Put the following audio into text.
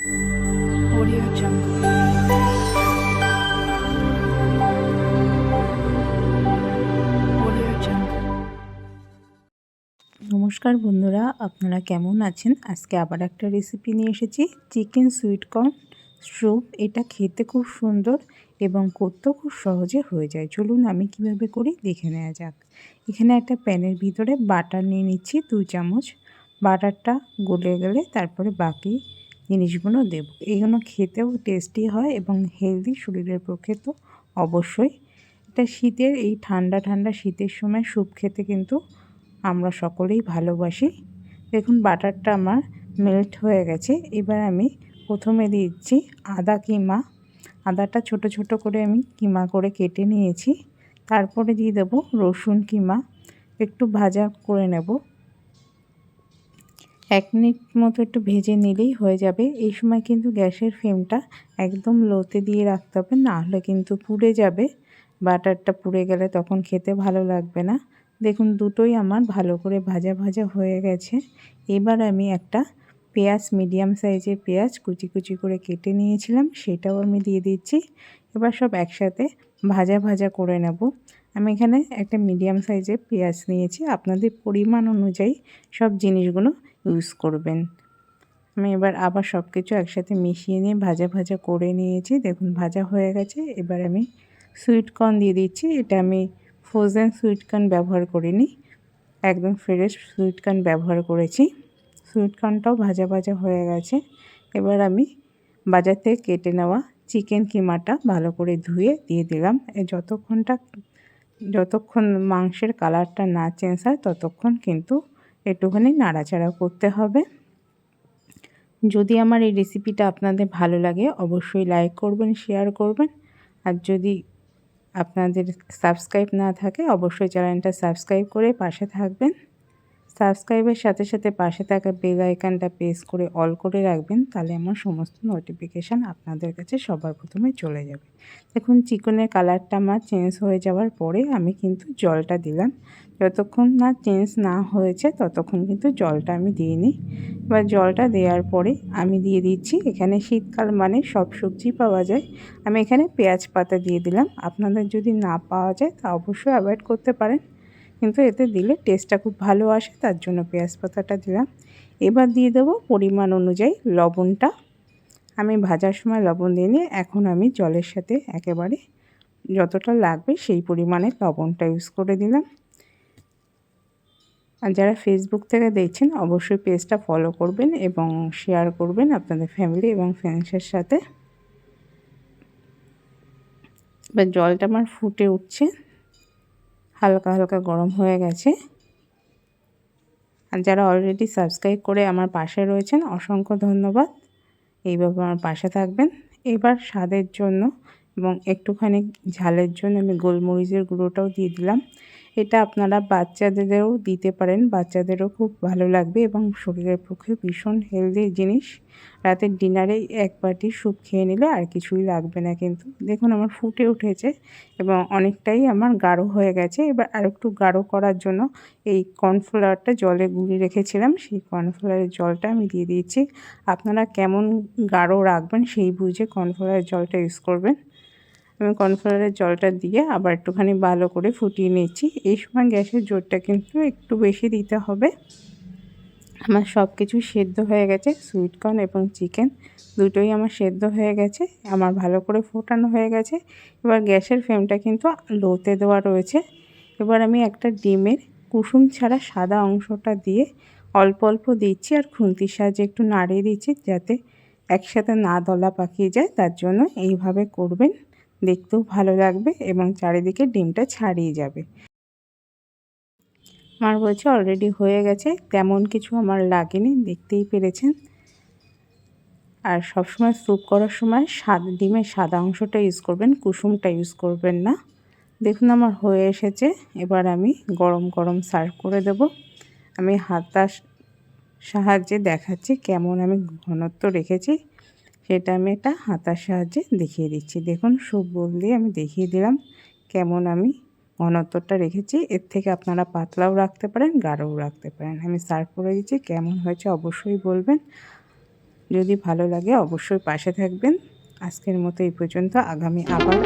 Audio Jungle. নমস্কার বন্ধুরা, আপনারা কেমন আছেন? আজকে আবার একটা রেসিপি নিয়ে এসেছি চিকেন সুইট কর্ন স্যুপ এটা খেতে খুব সুন্দর এবং করতেও খুব সহজে হয়ে যায়। চলুন আমি কীভাবে করি, দেখে নেওয়া যাক। এখানে একটা প্যানের ভিতরে বাটার নিয়ে নিচ্ছি দুই চামচ। বাটারটা গলে গেলে তারপরে বাকি জিনিসগুলো দেব। এইগুলো খেতেও টেস্টি হয় এবং হেলদি শরীরের পক্ষে তো অবশ্যই। এটা শীতের, এই ঠান্ডা ঠান্ডা শীতের সময় স্যুপ খেতে কিন্তু আমরা সকলেই ভালোবাসি। দেখুন, বাটারটা আমার মেল্ট হয়ে গেছে। এবার আমি প্রথমে দিচ্ছি আদা, কিমা। আদাটা ছোট ছোট করে আমি কিমা করে কেটে নিয়েছি। তারপরে দিয়ে দেবো রসুন কিমা। একটু ভাজা করে নেব। এক মিনিট মতো একটু ভেজে নিলেই হয়ে যাবে। এই সময় কিন্তু গ্যাসের ফ্লেমটা একদম লোতে দিয়ে রাখতে হবে, না হলে কিন্তু পুড়ে যাবে। বাটারটা পুড়ে গেলে তখন খেতে ভালো লাগবে না। দেখুন, দুটোই আমার ভালো করে ভাজা ভাজা হয়ে গেছে। এবার আমি একটা পেঁয়াজ, মিডিয়াম সাইজের পেঁয়াজ কুচি কুচি করে কেটে নিয়েছিলাম, সেটাও আমি দিয়ে দিচ্ছি। এবার সব একসাথে ভাজা ভাজা করে নেব। আমি এখানে একটা মিডিয়াম সাইজের পেঁয়াজ নিয়েছি। আপনাদের পরিমাণ অনুযায়ী সব জিনিসগুলো ইউজ করবেন। আমি এবার আবার সব কিছু একসাথে মিশিয়ে নিয়ে ভাজা ভাজা করে নিয়েছি। দেখুন, ভাজা হয়ে গেছে। এবার আমি সুইট কর্ন দিয়ে দিচ্ছি। এটা আমি ফ্রোজেন সুইট কর্ন ব্যবহার করিনি। একদম ফ্রেশ সুইট কর্ন ব্যবহার করেছি। সুইট কর্নটাও ভাজা ভাজা হয়ে গেছে। এবার আমি বাজার থেকে কেটে নেওয়া চিকেন কিমাটা ভালো করে ধুয়ে দিয়ে দিলাম। যতক্ষণটা, যতক্ষণ মাংসের কালারটা না চেঞ্জ হয়, ততক্ষণ কিন্তু একটুখানি নাড়াচাড়া করতে হবে। যদি আমার এই রেসিপিটা আপনাদের ভালো লাগে, অবশ্যই লাইক করবেন শেয়ার করবেন। আর যদি আপনাদের সাবস্ক্রাইব না থাকে, অবশ্যই চ্যানেলটা সাবস্ক্রাইব করে পাশে থাকবেন। সাবস্ক্রাইবের সাথে সাথে পাশে থাকা বেল আইকনটা প্রেস করে অল করে রাখবেন, তাহলে আমার সমস্ত নোটিফিকেশান আপনাদের কাছে সবার প্রথমে চলে যাবে। দেখুন, চিকনের কালারটা আমার চেঞ্জ হয়ে যাওয়ার পরে আমি কিন্তু জলটা দিলাম। যতক্ষণ না চেঞ্জ না হয়েছে, ততক্ষণ কিন্তু জলটা আমি দিইনি এবার জলটা দেওয়ার পরে আমি দিয়ে দিচ্ছি, এখানে শীতকাল মানে সব সবজি পাওয়া যায়। আমি এখানে পেঁয়াজ পাতা দিয়ে দিলাম। আপনাদের যদি না পাওয়া যায়, তা অবশ্যই অ্যাভয়েড করতে পারেন। কিন্তু এতে দিলে টেস্টটা খুব ভালো আসে, তার জন্য পেঁয়াজ পাতাটা দিলাম। এবার দিয়ে দেবো পরিমাণ অনুযায়ী লবণটা। আমি ভাজার সময় লবণ দিয়ে নিয়ে এখন আমি জলের সাথে একেবারে যতটা লাগবে সেই পরিমাণে লবণটা ইউজ করে দিলাম। আর যারা ফেসবুক থেকে দেখছেন, অবশ্যই পেজটা ফলো করবেন এবং শেয়ার করবেন আপনাদের ফ্যামিলি এবং ফ্রেন্ডসের সাথে। এবার জলটা আমার ফুটে উঠছে। হালকা হালকা গরম হয়ে গেছে। আর যারা অলরেডি সাবস্ক্রাইব করে আমার পাশে রয়েছেন, অসংখ্য ধন্যবাদ। এইভাবে আমার পাশে থাকবেন। এবার স্বাদের জন্য এবং একটুখানি ঝালের জন্য আমি গোলমরিচের গুঁড়োটাও দিয়ে দিলাম। এটা আপনারা বাচ্চাদেরও দিতে পারেন। বাচ্চাদেরও খুব ভালো লাগবে এবং শরীরের পক্ষে ভীষণ হেলদি জিনিস। রাতের ডিনারে এক বাটি স্যুপ খেয়ে নিলে আর কিছুই লাগবে না কিন্তু। দেখুন আমার ফুটে উঠেছে এবং অনেকটাই আমার গাঢ় হয়ে গেছে। এবার আর একটু গাঢ় করার জন্য এই কর্নফ্লাওয়ারটা জলে গুলিয়ে রেখেছিলাম। সেই কর্নফ্লাওয়ারের জলটা আমি দিয়ে দিয়েছি। আপনারা কেমন গাঢ় রাখবেন সেই বুঝে কর্নফ্লাওয়ারের জলটা ইউজ করবেন। আমি কর্নফ্লাওয়ারের জলটা দিয়ে আবার একটুখানি ভালো করে ফুটিয়ে নিচ্ছি। এই সময় গ্যাসের জোরটা কিন্তু একটু বেশি দিতে হবে। আমার সব কিছু সেদ্ধ হয়ে গেছে সুইট কর্ন এবং চিকেন দুটোই আমার সেদ্ধ হয়ে গেছে, আমার ভালো করে ফোটানো হয়ে গেছে। এবার গ্যাসের ফ্লেমটা কিন্তু লোতে দেওয়া রয়েছে। এবার আমি একটা ডিমের কুসুম ছাড়া সাদা অংশটা দিয়ে অল্প অল্প দিচ্ছি আর খুন্তির সাহায্যে একটু নাড়িয়ে দিচ্ছি যাতে একসাথে না দলা পাকিয়ে যায়, তার জন্য এইভাবে করবেন। দেখতেও ভালো লাগবে এবং চারিদিকে ডিমটা ছাড়িয়ে যাবে। আমার বলছে অলরেডি হয়ে গেছে, তেমন কিছু আমার লাগেনি, দেখতেই পেরেছেন। আর সবসময় স্যুপ করার সময় সাদা ডিমের সাদা অংশটা ইউজ করবেন, কুসুমটা ইউজ করবেন না। দেখুন, আমার হয়ে এসেছে, এবার আমি গরম গরম সার্ভ করে দেব। আমি হাতার সাহায্যে দেখাচ্ছি কেমন আমি ঘনত্ব রেখেছি। সেটা আমি এটা হাতার সাহায্যে দেখিয়ে দিচ্ছি। দেখুন সুপ বল দিয়ে আমি দেখিয়ে দিলাম কেমন আমি ঘনত্বটা রেখেছি। এর থেকে আপনারা পাতলাও রাখতে পারেন, গাঢ়ও রাখতে পারেন। আমি সার্ভ করে দিচ্ছি, কেমন হয়েছে অবশ্যই বলবেন। যদি ভালো লাগে অবশ্যই পাশে থাকবেন। আজকের মতো এই পর্যন্ত। আগামী আবার